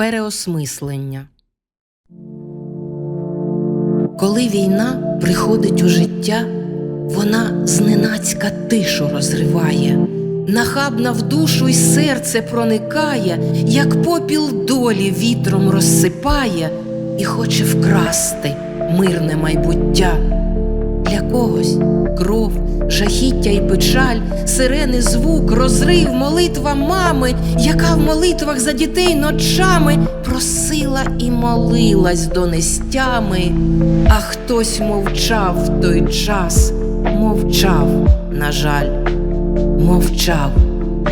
Переосмислення. Коли війна приходить у життя, вона зненацька тишу розриває, нахабна в душу й серце проникає, як попіл долі вітром розсипає і хоче вкрасти мирне майбуття. Для когось кров, жахіття й печаль, сирени звук, розрив, молитва мами, яка в молитвах за дітей ночами просила і молилась до нестями, а хтось мовчав в той час, мовчав, на жаль, мовчав.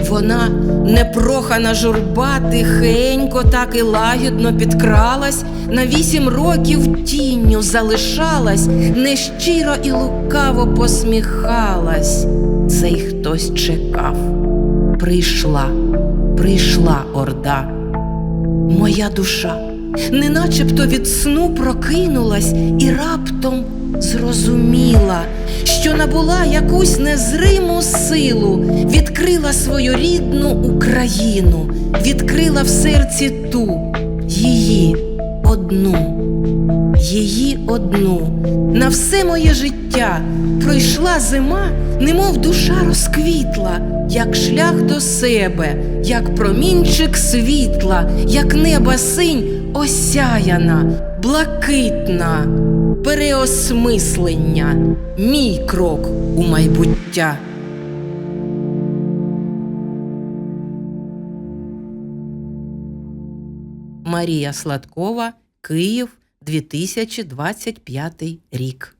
Вона, непрохана журба, тихенько, так і лагідно підкралась, на вісім років тінню залишалась, нещиро і лукаво посміхалась. Цей хтось чекав. Прийшла, прийшла орда. Моя душа, неначебто від сну прокинулась і раптом зрозуміла, що набула якусь незриму силу, відкрила свою рідну Україну, відкрила в серці ту, її одну, її одну. На все моє життя пройшла зима, немов душа розквітла, як шлях до себе, як промінчик світла, як неба синь осяяна, блакитна, переосмислення, мій крок у майбуття. Марія Сладкова, Київ, 2025 рік.